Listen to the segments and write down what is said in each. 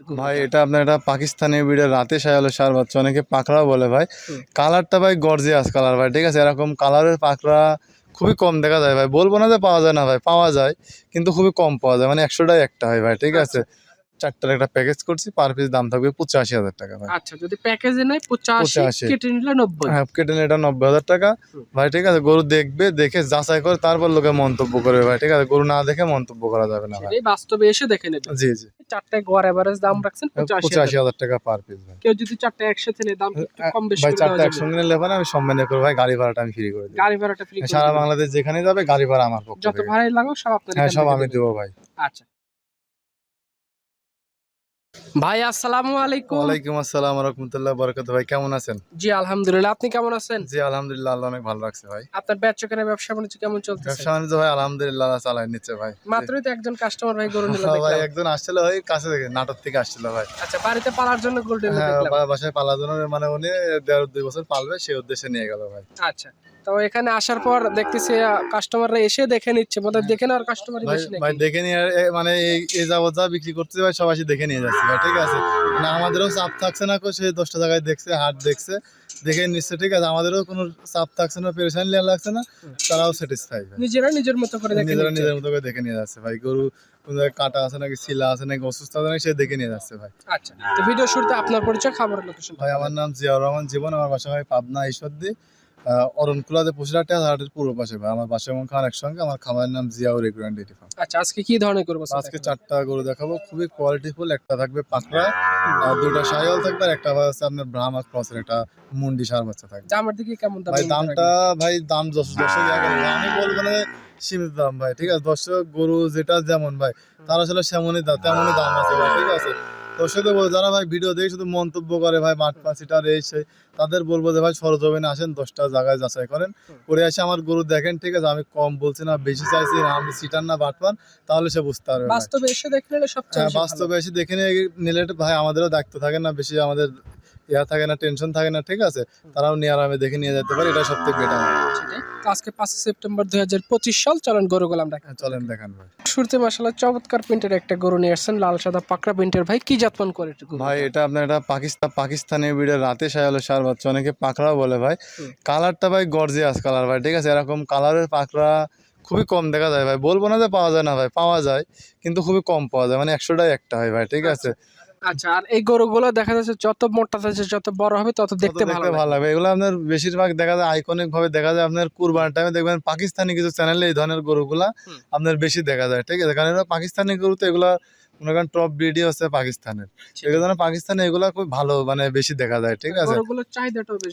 ভাই, এটা আপনার এটা পাকিস্তানের বিড়ের রাতে সাজালো সার বাচ্চা, অনেকে পাকড়া বলে ভাই। কালারটা ভাই গর্জিয়াস কালার ভাই, ঠিক আছে? এরকম কালারের পাকড়া খুবই কম দেখা যায় ভাই। বলব না যে পাওয়া যায় না ভাই, পাওয়া যায়, কিন্তু খুবই কম পাওয়া যায় মানে একশোটাই একটা হয় ভাই, ঠিক আছে? চারটার একটা প্যাকেজ করছি পার পিস দাম থাকবে পঁচাশি হাজার টাকা ভাই। আচ্ছা যদি প্যাকেজে নেয় পঁচাশি কেটে নিলে নব্বই। হ্যাঁ কেটে নিলে এটা নব্বই হাজার টাকা। ভাই ঠিক আছে গরু দেখবে দেখে যাচাই করে তারপর লোকে মন্তব্য করবে ভাই ঠিক আছে? গরু না দেখে মন্তব্য করা যাবে না ভাই। বাস্তবে এসে দেখে নেবে। জি জি। চারটায় গড় এভারেজ দাম রাখছেন পঁচাশি পঁচাশি হাজার। টাকা পার পিস ভাই। কেউ যদি চারটা একসাথে নেয় দাম একটু কম বেশি ভাই চারটা? একসঙ্গে নিলে পারে আমি ভাই গাড়ি ভাড়াটা আমি ফ্রি করে দিই। গাড়ি ভাড়াটা ফ্রি সারা বাংলাদেশ যেখানে যাবে গাড়ি ভাড়া আমার পক্ষ যত ভাড়াই লাগাও সব আপনার হ্যাঁ সব আমি। দেবো ভাই। আচ্ছা। ভাই আসসালামু আলাইকুম। ওয়ালাইকুম আসসালাম রহমতুল্লাহ বরকত ভাই কেমন আছেন? জি আলহামদুলিল্লাহ। আপনি কেমন আছেন? জি আলহামদুলিল্লাহ আল্লাহ অনেক ভালো রাখছে ভাই। আপনার বেচকের ব্যবসা বাণিজ্য কেমন চলছে ব্যবসা বাণিজ্য ভাই আলহামদুলিল্লাহ চালাই নিচ্ছে ভাই। মাত্রই তো একজন কাস্টমার ভাই গরু নিল হ্যাঁ ভাই একজন আসছিল ভাই কাছে থেকে নাটক থেকে আসছিল ভাই। আচ্ছা বাড়িতে পালার জন্য নিল হ্যাঁ দেখলাম। বাসায় পালা জন্য মানে উনি দেড় দুই বছর পালবে সেই উদ্দেশ্যে নিয়ে গেল ভাই। আচ্ছা। তো এখানে আসার পর দেখতেছি কাস্টমাররা এসে দেখে নিচ্ছে। বোধহয় দেখে নেওয়ার কাস্টমারই ভাই বেশি ভাই দেখে নিয়ে মানে এই যাবত যা বিক্রি করতে ভাই সবাই দেখে নিয়ে যাচ্ছে ভাই ঠিক আছে? মানে আমাদেরও চাপ থাকছে না সে দশটা জায়গায় দেখছে হাট দেখছে দেখে নিচ্ছে ঠিক আছে? আমাদেরও কোনো চাপ থাকছে না পেরেশান লিয়া লাগছে না তারাও স্যাটিসফাই নিজেরা নিজের মতো করে নিজেরা নিজের মতো করে দেখে নিয়ে যাচ্ছে ভাই গরু কাটা আছে নাকি শিলা আছে নাকি অসুস্থ আছে নাকি সে দেখে নিয়ে যাচ্ছে ভাই। আচ্ছা তো ভিডিও শুরুতে আপনার পরিচয় খাবার লোকেশন ভাই আমার নাম জিয়াউর রহমান জীবন আমার বাসা ভাই পাবনা ঈশ্বরদী। অরণকুলাতে পূর্ব পাশে ভাই। আমার বাসা এবং খান একসঙ্গে আমার খামারের নাম জিয়াউর এগ্রো ডেটি ফার্ম আচ্ছা আজকে কি ধরনের করব আজকে চারটা গরু দেখাবো খুবই কোয়ালিটিফুল একটা থাকবে পাকড়া আর দুটা সাইওয়াল থাকবে আর একটা আপনার ব্রাহ্মা ক্রসের একটা মুন্ডি সার বাচ্চা থাকবে। দামের দিকে কেমন দাম ভাই দামটা ভাই দাম দশ এগারো আমি বলব না সীমিত দাম ভাই ঠিক আছে? দর্শক গরু যেটা যেমন ভাই তার আসলে সেমনই দাম তেমনই দাম আছে ভাই ঠিক আছে? দর্শকদের বলব যারা ভাই ভিডিও দেখে শুধু মন্তব্য করে ভাই মাঠ পাঁচিটার এই সেই তাদের বলব যে ভাই সরজমিনে আসেন দশটা জায়গায় যাচাই করেন করে এসে আমার গরু দেখেন ঠিক আছে আমি কম বলছি না বেশি চাইছি না আমি সিটার না বাটপান তাহলে সে বুঝতে পারবে। বাস্তবে এসে দেখে নিলে সবচেয়ে হ্যাঁ। বাস্তবে এসে দেখে নিলে ভাই আমাদেরও দায়িত্ব থাকে না বেশি আমাদের ইয়া থাকে না টেনশন থাকে না ঠিক আছে? তারাও নিয়ে আরামে দেখে নিয়ে যেতে পারে এটা সব থেকে বেটার আজকে পাঁচই সেপ্টেম্বর দুই হাজার পঁচিশ সাল চলেন গরু গোলাম রাখা চলেন দেখান ভাই। শুরুতে মাসাল্লাহ চমৎকার প্রিন্টের একটা গরু নিয়ে আসছেন লাল সাদা পাকড়া প্রিন্টের। ভাই কি জাতমান করে ভাই এটা আপনার এটা পাকিস্তান পাকিস্তানি বিড়ের রাতে সায়ালো সার বাচ্চা অনেকে পাকড়া বলে ভাই। কালারটা ভাই গর্জিয়াস কালার ভাই ঠিক আছে? এরকম কালারের পাকড়া খুবই কম দেখা যায় ভাই। বলব না যে পাওয়া যায় না ভাই পাওয়া যায় কিন্তু খুবই কম পাওয়া যায় মানে একশোটাই একটা হয় ভাই ঠিক আছে? আচ্ছা আর এই গরুগুলো দেখা যাচ্ছে যত মোটা থাকছে যত বড় হবে তত দেখতে ভালো ভালো লাগবে। এগুলো আপনার বেশিরভাগ দেখা যায় আইকনিক ভাবে দেখা যায়। আপনার কুরবান টাইমে দেখবেন পাকিস্তানি কিছু চ্যানেলে এই ধরনের গরুগুলা আপনার বেশি দেখা যায় ঠিক আছে? কারণ পাকিস্তানি গরু তো এগুলা মনে করেন টপ ভিডিও হচ্ছে পাকিস্তানের। এগুলো ধরেন পাকিস্তানে এগুলা খুব ভালো মানে বেশি দেখা যায় ঠিক আছে?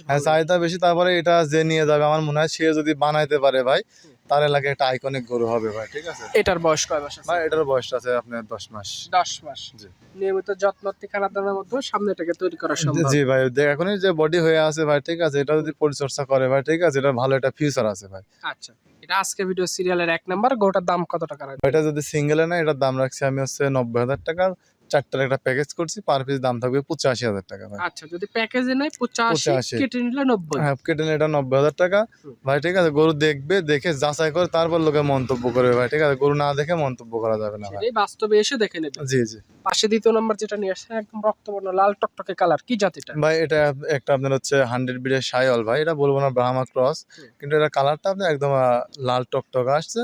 হ্যাঁ চাহিদা বেশি তারপরে এটা যে নিয়ে যাবে আমার মনে হয় সে যদি বানাইতে পারে ভাই তার এলাকায় একটা আইকনিক গরু হবে ভাই ঠিক আছে? এটার বয়স কয় মাস ভাই এটার বয়স আছে আপনার দশ মাস। দশ মাস। জি। নিয়মিত যত্ন খারাপ দানার মধ্যে সামনে এটাকে তৈরি করা সম্ভব। জি ভাই দেখ এখনই যে বডি হয়ে আছে ভাই ঠিক আছে? এটা যদি পরিচর্যা করে ভাই ঠিক আছে? এটা ভালো একটা ফিউচার আছে ভাই। আচ্ছা। এটা আজকে ভিডিও সিরিয়ালের এক নাম্বার গোটার দাম কত টাকা রাখবে? এটা যদি সিঙ্গেলে না এটার দাম রাখছি আমি হচ্ছে নব্বই হাজার টাকা। চারটার একটা প্যাকেজ করছি পার পিস দাম থাকবে পঁচাশি হাজার টাকা ভাই। আচ্ছা যদি প্যাকেজে নেয় পঁচাশি কেটে নিলে নব্বই। হ্যাঁ কেটে নিলে এটা নব্বই হাজার টাকা। ভাই ঠিক আছে গরু দেখবে দেখে যাচাই করে তারপর লোকে মন্তব্য করবে ভাই ঠিক আছে? গরু না দেখে মন্তব্য করা যাবে না ভাই। বাস্তবে এসে দেখে নেবে। জি জি। পাশে দ্বিতীয় নাম্বার যেটা নিয়ে আসছে একদম রক্তবর্ণ লাল টকটকে কালার কি জাতিটা ভাই এটা একটা আপনার হচ্ছে হান্ড্রেড বিডের সাইল ভাই এটা বলব না ব্রাহ্মা ক্রস কিন্তু এটা কালারটা আপনার একদম লাল টকটক আসছে।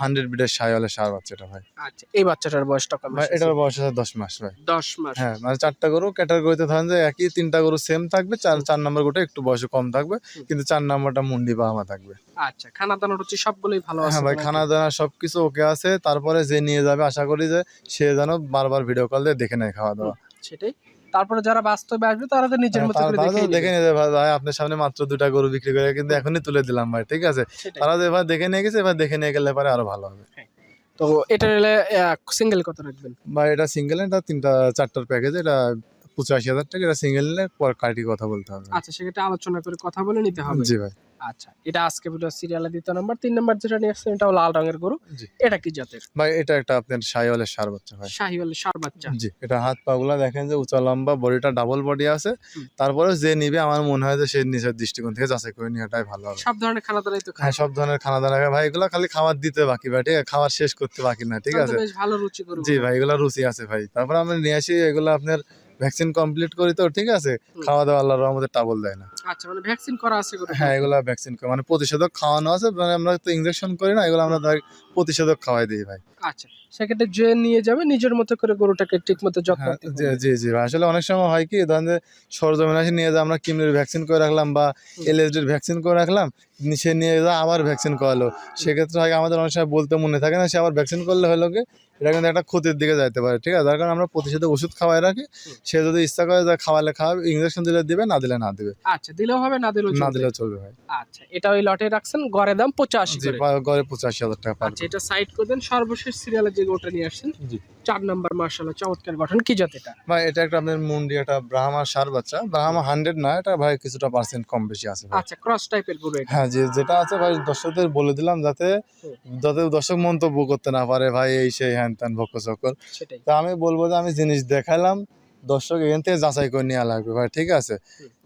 হান্ড্রেড বিডের সাইলের সার বাচ্চা এটা ভাই। আচ্ছা এই বাচ্চাটার বয়সটা কম ভাই এটার বয়স আছে দশ মাস ভাই। দশ মাস। হ্যাঁ মানে চারটা গরু ক্যাটাগরিতে ধরেন যে একই তিনটা গরু সেম থাকবে চার চার নম্বর গরুটা একটু বয়সে কম থাকবে কিন্তু চার নম্বরটা মুন্ডি বাহামা থাকবে। আচ্ছা খানা দানা হচ্ছে সবগুলোই ভালো আছে হ্যাঁ ভাই খানা দানা সবকিছু ওকে আছে। তারপরে যে নিয়ে যাবে আশা করি যে সে যেন বারবার ভিডিও কল দিয়ে দেখে নেয় খাওয়া দাওয়া সেটাই। তারপরে যারা বাস্তবে আসবে তারা তো নিজের হ্যাঁ, মতো করে দেখে যাবে ভাই আপনার সামনে মাত্র দুটা গরু বিক্রি করে কিন্তু এখনই তুলে দিলাম ভাই ঠিক আছে? তারা যে এবার দেখে নিয়ে গেছে এবার দেখে নিয়ে গেলে পরে আরও ভালো হবে। তো এটা সিঙ্গেল কত রাখবেন? ভাই এটা সিঙ্গেল এটা তিনটা চারটার প্যাকেজ এটা পঁচাশি হাজার টাকা এটা সিঙ্গেল নিলে পর কাটি কথা বলতে হবে। আচ্ছা সেক্ষেত্রে আলোচনা করে কথা বলে নিতে হবে। জি ভাই। আচ্ছা এটা আজকে ভিডিও দ্বিতীয় নাম্বার তিন নাম্বার যেটা নিয়ে আসছেন এটাও লাল রঙের গরু। এটা কি জাতের? ভাই এটা একটা আপনার সাইওয়ালের সার বাচ্চা ভাই। শাহিওয়াল সার বাচ্চা। জি এটা হাত পা গুলা দেখেন যে উঁচা লম্বা বডিটা ডাবল বডি আছে। তারপরে যে নিবে আমার মনে হয় যে সে নিজের দৃষ্টিকোণ থেকে যাচাই করে নেওয়াটাই ভালো হবে। সব ধরনের খানা দানাই তো হ্যাঁ খায়। সব ধরনের খানা দানা ভাই এগুলা খালি খাবার দিতে বাকি ভাই ঠিক আছে? খাবার শেষ করতে বাকি না ঠিক আছে? বেশ ভালো রুচি জি ভাই এগুলা রুচি আছে ভাই। তারপর আমরা নিয়ে আসি এগুলো আপনার ভ্যাকসিন কমপ্লিট করি তো ঠিক আছে? খাওয়া দাওয়া আল্লাহর রহমতে টাবল দেয় না। আচ্ছা মানে ভ্যাকসিন করা আছে হ্যাঁ এগুলা ভ্যাকসিন মানে প্রতিষেধক খাওয়ানো আছে মানে আমরা তো ইনজেকশন করি না এগুলো আমরা প্রতিষেধক খাওয়াই দিই ভাই। আচ্ছা সেক্ষেত্রে যে নিয়ে যাবে নিজের মতো করে গরুটাকে ঠিক মতো যত্ন হ্যাঁ, জি জি আসলে অনেক সময় হয় কি ধরেন যে সরজমিন আসে নিয়ে যা আমরা কিমলির ভ্যাকসিন করে রাখলাম বা এলএসডির ভ্যাকসিন করে রাখলাম সে নিয়ে যা আবার ভ্যাকসিন করালো। সেক্ষেত্রে হয় আমাদের অনেক সময় বলতে মনে থাকে না সে আবার ভ্যাকসিন করলে হলো কি এটা কিন্তু একটা ক্ষতির দিকে যাইতে পারে ঠিক আছে? যার কারণে আমরা প্রতিষেধক ওষুধ খাওয়াই রাখি সে যদি ইচ্ছা করে যা খাওয়ালে খাওয়াবে ইঞ্জেকশন দিলে দিবে না দিলে না দিবে। আচ্ছা দিলেও হবে না দিলেও না দিলেও চলবে ভাই। আচ্ছা এটা ওই লটে রাখছেন গড়ে দাম পঁচাশি গড়ে পঁচাশি হাজার টাকা আচ্ছা এটা সাইড করে দেন সর্বশেষ সিরিয়ালের যে গরুটা নিয়ে আসছেন। জি। চার নাম্বার মার্শাল্লাহ চমৎকার গঠন। কি জাত এটা? ভাই এটা একটা আপনার মুন্ডি একটা ব্রাহ্মা সার বাচ্চা। ব্রাহ্মা হান্ড্রেড না এটা ভাই কিছুটা পার্সেন্ট কম বেশি আছে আচ্ছা ক্রস টাইপের গরু এটা। হ্যাঁ যে যেটা আছে ভাই দর্শকদের বলে দিলাম যাতে যাতে দর্শক মন্তব্য করতে না পারে ভাই এই সেই হ্যান ত্যান ভক্ষ চক্কর। তা আমি বলব যে আমি জিনিস দেখালাম দর্শক এখান থেকে যাচাই করে নেওয়া লাগবে ভাই ঠিক আছে?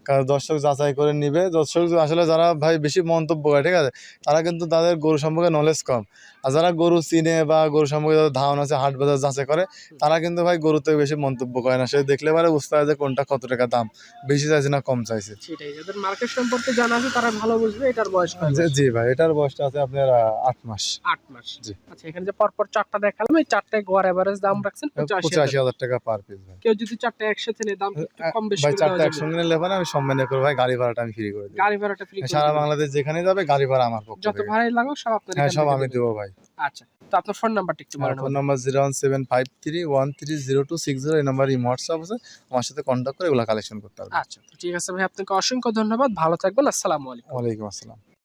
কারণ দর্শক যাচাই করে নিবে। দর্শক আসলে যারা ভাই বেশি মন্তব্য করে ঠিক আছে? তারা কিন্তু তাদের গরু সম্পর্কে নলেজ কম। আর যারা গরু চিনে বা গরু সম্পর্কে যাদের ধারণা আছে হাট বাজার যাচাই করে তারা কিন্তু ভাই গরু থেকে বেশি মন্তব্য করে না। সে দেখলে পারে বুঝতে পারে যে কোনটা কত টাকা দাম বেশি চাইছে না কম চাইছে। সেটাই যাদের মার্কেট সম্পর্কে জানা আছে তারা ভালো বুঝবে এটার বয়স জি- ভাই এটার বয়সটা আছে আপনার আট মাস। আট মাস। জি। আচ্ছা এখানে যে পরপর চারটা দেখালাম এই চারটায় গড় এভারেজ দাম রাখছেন পঁচাশি হাজার টাকা পার পিস ভাই। কেউ যদি চারটা একসাথে নেয় দাম কম বেশি ভাই চারটা একসঙ্গে নিলে পারে আমি সম্মানে করে ভাই গাড়ি ভাড়াটা আমি ফ্রি করে দিই। গাড়ি ভাড়াটা ফ্রি সারা বাংলাদেশ যেখানে যাবে গাড়ি ভাড়া আমার পক্ষে যত ভাড়াই লাগুক সব আপনাদের হ্যাঁ সব আমি দেবো। ভাই। আচ্ছা তো আপনার ফোন নাম্বারটা একটু বলেন phone number zero one seven five three one three zero two six zero এই নাম্বার WhatsApp আছে। আমার সাথে কন্ট্যাক্ট করে এগুলা কালেকশন করতে হবে। আচ্ছা তো ঠিক আছে ভাই আপনাকে অসংখ্য ধন্যবাদ। ভালো থাকবেন আসসালামু আলাইকুম। ওয়ালাইকুম আসসালাম।